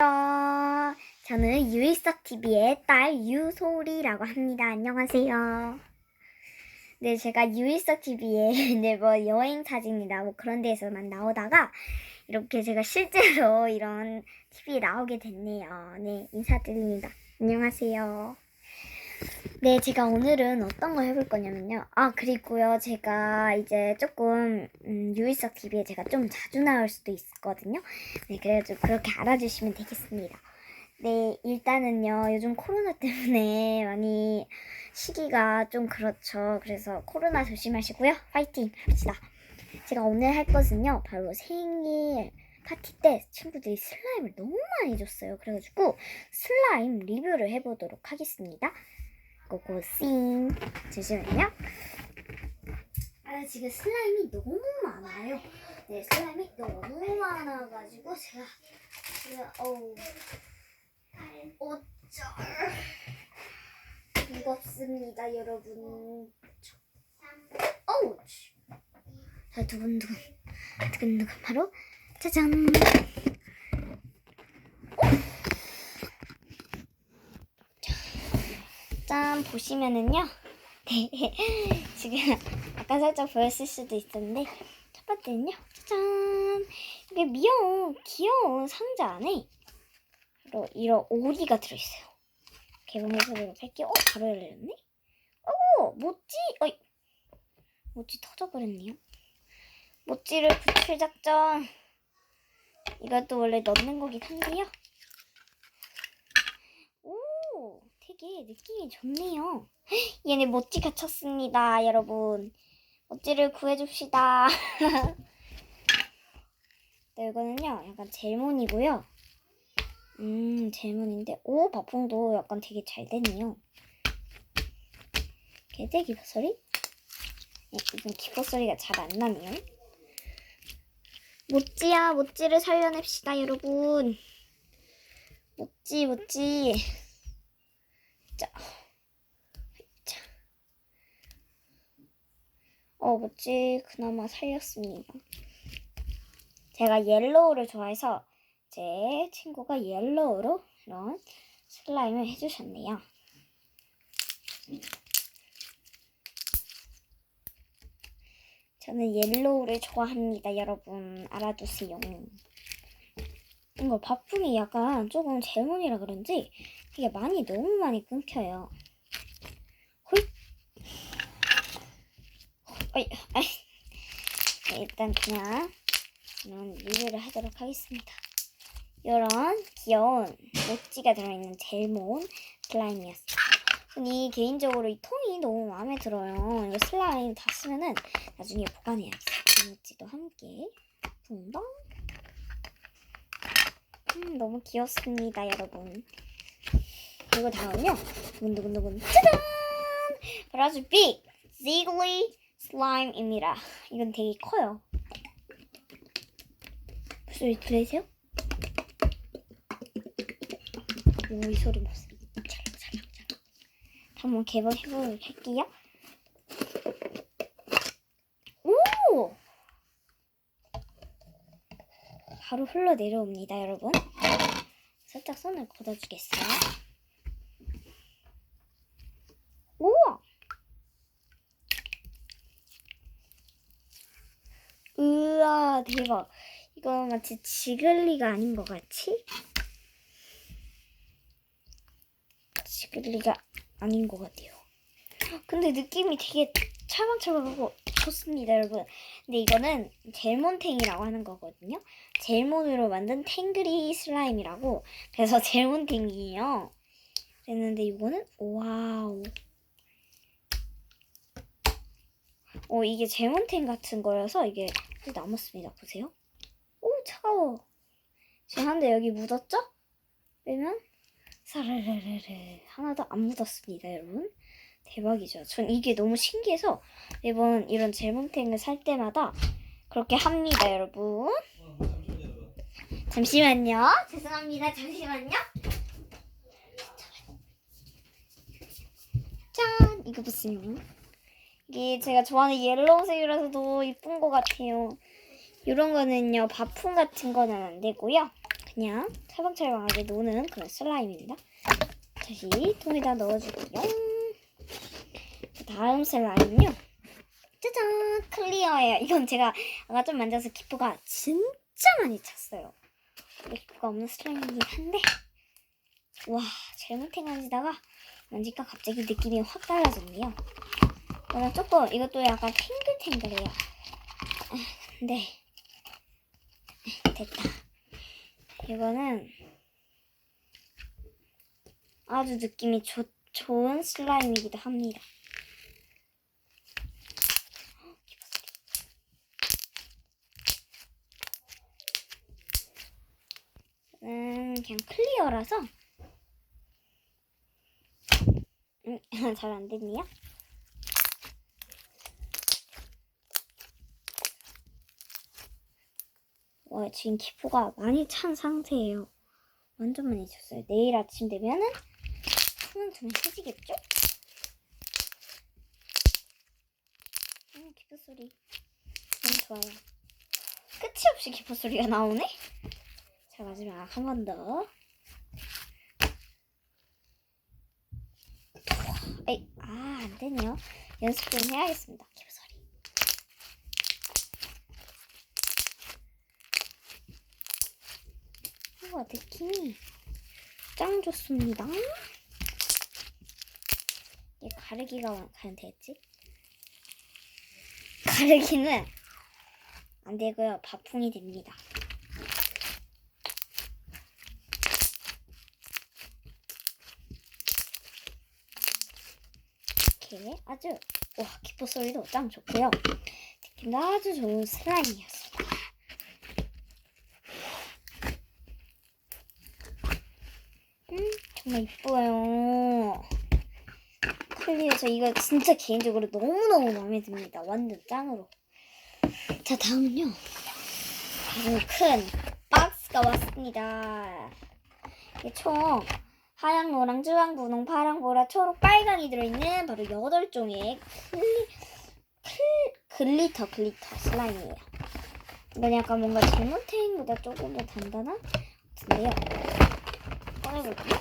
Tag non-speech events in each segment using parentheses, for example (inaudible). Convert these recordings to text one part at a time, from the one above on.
어, 저는 유일석 TV의 딸 유소리라고 합니다. 안녕하세요. 네, 제가 유일석 TV에 네, 뭐 여행 사진이나 뭐 그런 데에서만 나오다가 이렇게 제가 실제로 (laughs) 이런 TV에 나오게 됐네요. 네, 인사드립니다. 안녕하세요. 네, 제가 오늘은 어떤 거 해볼 거냐면요. 아, 그리고요, 제가 이제 조금, 음, 유일석 TV에 제가 좀 자주 나올 수도 있거든요. 네, 그래가지고 그렇게 알아주시면 되겠습니다. 네, 일단은요, 요즘 코로나 때문에 (laughs) 많이 시기가 좀 그렇죠. 그래서 코로나 조심하시고요. 파이팅 합시다. 제가 오늘 할 것은요, 바로 생일 파티 때 친구들이 슬라임을 너무 많이 줬어요. 그래가지고 슬라임 리뷰를 해보도록 하겠습니다. 고고싱. 잠시만요. 아, 지금 슬라임이 너무 많아요. 네, 슬라임이 너무 많아가지고 제가 지금 어우 어쩔 무겁습니다, 여러분. 어우 자 두근두근 두근두근 바로 짜잔. 짠 보시면은요. (laughs) 네, 지금 아까 살짝 보였을 수도 있었는데 첫 번째는요. 짜잔. 이게 미용 귀여운 상자 안에 이런 오리가 들어있어요. 개봉해보도록 할게요. 어, 바로 열렸네. 어, 모찌. 어이, 모찌 터져버렸네요. 모찌를 구출 작전. 이것도 원래 넣는 거긴 한데요. 오, 되게 느낌이 좋네요. (gasps) 얘네 모찌 갇혔습니다, 여러분. 모찌를 구해줍시다. (laughs) 네, 이거는요, 약간 젤몬이고요. 음, 젤몬인데, 오, 바풍도 약간 되게 잘 됐네요. 개대기 버섯이? 네, 이건 기포소리가 잘 안 나네요. 모찌야, 모찌를 살려냅시다, 여러분. 모찌, 모찌. 자. 자. 어, 모찌 그나마 살렸습니다. 제가 옐로우를 좋아해서 제 친구가 옐로우로 이런 슬라임을 해주셨네요. 저는 옐로우를 좋아합니다, 여러분. 알아두세요. 이거 밥풍이 약간 조금 젤몬이라 그런지 이게 많이 너무 많이 끊겨요. 네, 일단 그냥 이런 리뷰를 하도록 하겠습니다. 이런 귀여운 모찌가 들어있는 젤몬 슬라임이었어요. 이 개인적으로 이 통이 너무 마음에 들어요. 이거 슬라임 다 쓰면은 나중에 보관해야겠어요. 모찌도 함께 붕덩. 음, 너무 귀엽습니다, 여러분. 그리고 다음은요. 두근두근두근 짜잔! 바로 아주 빅 지글리 슬라임입니다. 이건 되게 커요. 소리 들리세요? 오, 이 소리 봤어요. 찰랑찰랑찰랑. 한번 개봉해보도록 할게요. 오! 바로 흘러내려옵니다, 여러분. 살짝 손을 걷어주겠어요. 우와! 으아, 대박. 이거 마치 지글리가 아닌 것 같이? 지글리가 아닌 것 같아요. 근데 느낌이 되게 찰방찰방하고 좋습니다, 여러분. 근데 이거는 젤몬탱이라고 하는 거거든요. 젤몬으로 만든 탱그리 슬라임이라고. 그래서 (laughs) 젤몬탱이에요. 그랬는데 이거는 와우. 어, 이게 젤몬탱 같은 거여서 이게 남았습니다. 보세요. 오, 차가워. 지금 한데 여기 묻었죠? 빼면 사르르르르 하나도 안 묻었습니다, 여러분. 대박이죠. 전 이게 너무 신기해서 매번 이런 젤몬탱을 살 때마다 그렇게 합니다, 여러분. 잠시만요. 죄송합니다. 잠시만요. 짠! 이거 보세요. 이게 제가 좋아하는 옐로우색이라서 더 이쁜 것 같아요. 이런 거는요, 바풍 같은 거는 안 되고요. 그냥 찰방찰방하게 노는 그런 슬라임입니다. 다시 통에다 넣어주고요. 그 다음 슬라임은요. 짜잔 클리어예요. 이건 제가 아까 좀 만져서 기포가 진짜 많이 찼어요. 기포가 없는 슬라임이긴 한데 와 잘못해 만지다가 만지니까 갑자기 느낌이 확 달라졌네요. 오늘 조금 이것도 약간 탱글탱글해요. 아, 근데 됐다. 이거는 아주 느낌이 좋, 좋은 슬라임이기도 합니다. 음, 그냥 클리어라서 음, (laughs) 잘 안 됐네요. 와, 지금 기포가 많이 찬 상태예요. 완전 많이 찼어요. 내일 아침 되면은 손은 좀 해지겠죠? 음, 기포 소리 너무 좋아요. 끝이 없이 기포 소리가 나오네. 자 마지막 한 번 더. 에이, 아, 안 되네요. 연습 좀 해야겠습니다. 기포 소리. 우와, 느낌이 짱 좋습니다. 얘 가르기가 과연 되겠지? 가르기는 안 되고요. 바풍이 됩니다. 이렇게 아주 와 기포 소리도 짱 좋고요. 느낌도 아주 좋은 슬라임이었습니다. 음 정말 이뻐요. 저 이거 진짜 개인적으로 너무너무 마음에 듭니다. 완전 짱으로. 자 다음은요. 아주 큰 박스가 왔습니다. 이게 총 하양, 노랑, 주황, 분홍, 파랑, 보라, 초록, 빨강이 들어있는 바로 8종의 클리, 클, 글리터, 글리터 슬라임이에요. 이건 약간 뭔가 잘못탱보다 조금 더 단단한 같은데요. 꺼내볼게요.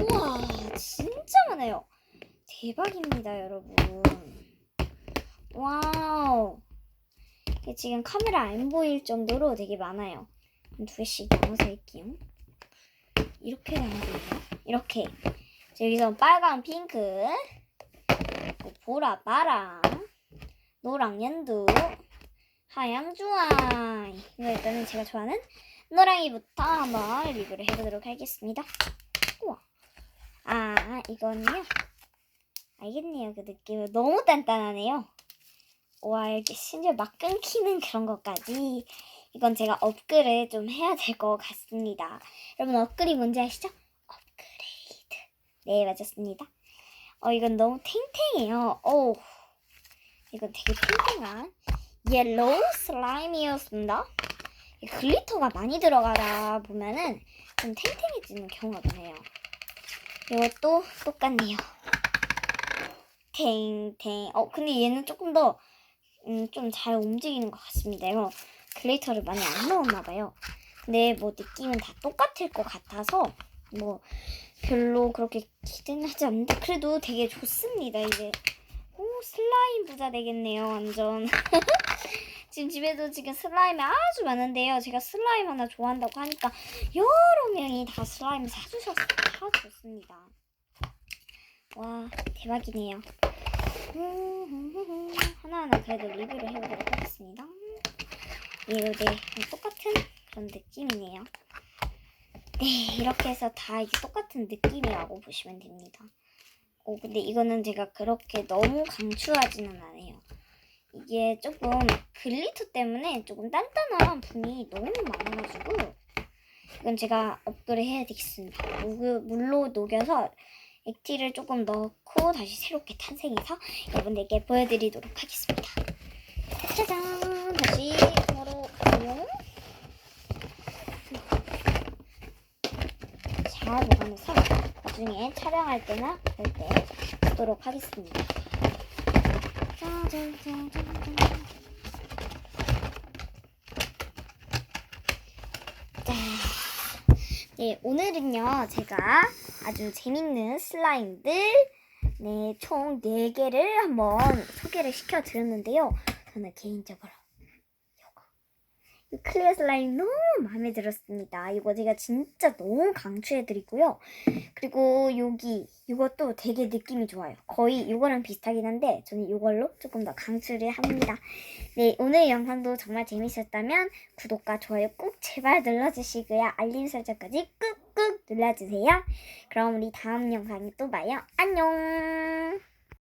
우와, 진짜 많아요. 대박입니다, 여러분. 와우. 지금 카메라 안 보일 정도로 되게 많아요. 두 개씩 나눠서 할게요. 이렇게 나눠져요. 이렇게. 자, 여기서 빨강, 핑크, 뭐 보라, 파랑, 노랑, 연두, 하양, 주황. 이거 일단은 제가 좋아하는 노랑이부터 한번 리뷰를 해보도록 하겠습니다. 우와. 아, 이거는요. 알겠네요. 그 느낌은 너무 단단하네요. 와, 이렇게 심지어 막 끊기는 그런 것까지. 이건 제가 업글을 좀 해야 될 것 같습니다. 여러분 업글이 뭔지 아시죠? 업그레이드. 네 맞았습니다. 어 이건 너무 탱탱해요. 오 이건 되게 탱탱한 옐로우 슬라임이었습니다. 이 글리터가 많이 들어가다 보면은 좀 탱탱해지는 경우가 많아요. 이것도 똑같네요. 탱탱. 어 근데 얘는 조금 더 음, 좀 잘 움직이는 것 같습니다. 이거 글리터를 많이 안 넣었나 봐요. 근데 뭐 느낌은 다 똑같을 것 같아서 뭐 별로 그렇게 기대는 하지 않는데 그래도 되게 좋습니다. 이제 오 슬라임 부자 되겠네요. 완전. (laughs) 지금 집에도 지금 슬라임이 아주 많은데요. 제가 슬라임 하나 좋아한다고 하니까 여러 명이 다 슬라임 사주셨어요. 다 좋습니다. 와 대박이네요. 하나하나 그래도 리뷰를 해보도록 하겠습니다. 네 똑같은 그런 느낌이네요. 네 이렇게 해서 다 이게 똑같은 느낌이라고 보시면 됩니다. 오 근데 이거는 제가 그렇게 너무 강추하지는 않아요. 이게 조금 글리터 때문에 조금 단단한 분이 너무 많아가지고 이건 제가 업그레이드 해야 되겠습니다. 물- 물로 녹여서 액티를 조금 넣고 다시 새롭게 탄생해서 여러분들께 보여드리도록 하겠습니다. 짜잔! 다시 가요. 잘 보관해서 나중에 촬영할 때나 그럴 때 보도록 하겠습니다. 자, 네, 오늘은요, 제가 아주 재밌는 슬라임들, 네, 총 4개를 한번 소개를 시켜드렸는데요. 저는 개인적으로 클리어 슬라임 너무 마음에 들었습니다. 이거 제가 진짜 너무 강추해드리고요. 그리고 여기, 이것도 되게 느낌이 좋아요. 거의 이거랑 비슷하긴 한데, 저는 이걸로 조금 더 강추를 합니다. 네, 오늘 영상도 정말 재밌었다면 구독과 좋아요 꼭 제발 눌러주시고요. 알림 설정까지 꾹꾹 눌러주세요. 그럼 우리 다음 영상에 또 봐요. 안녕!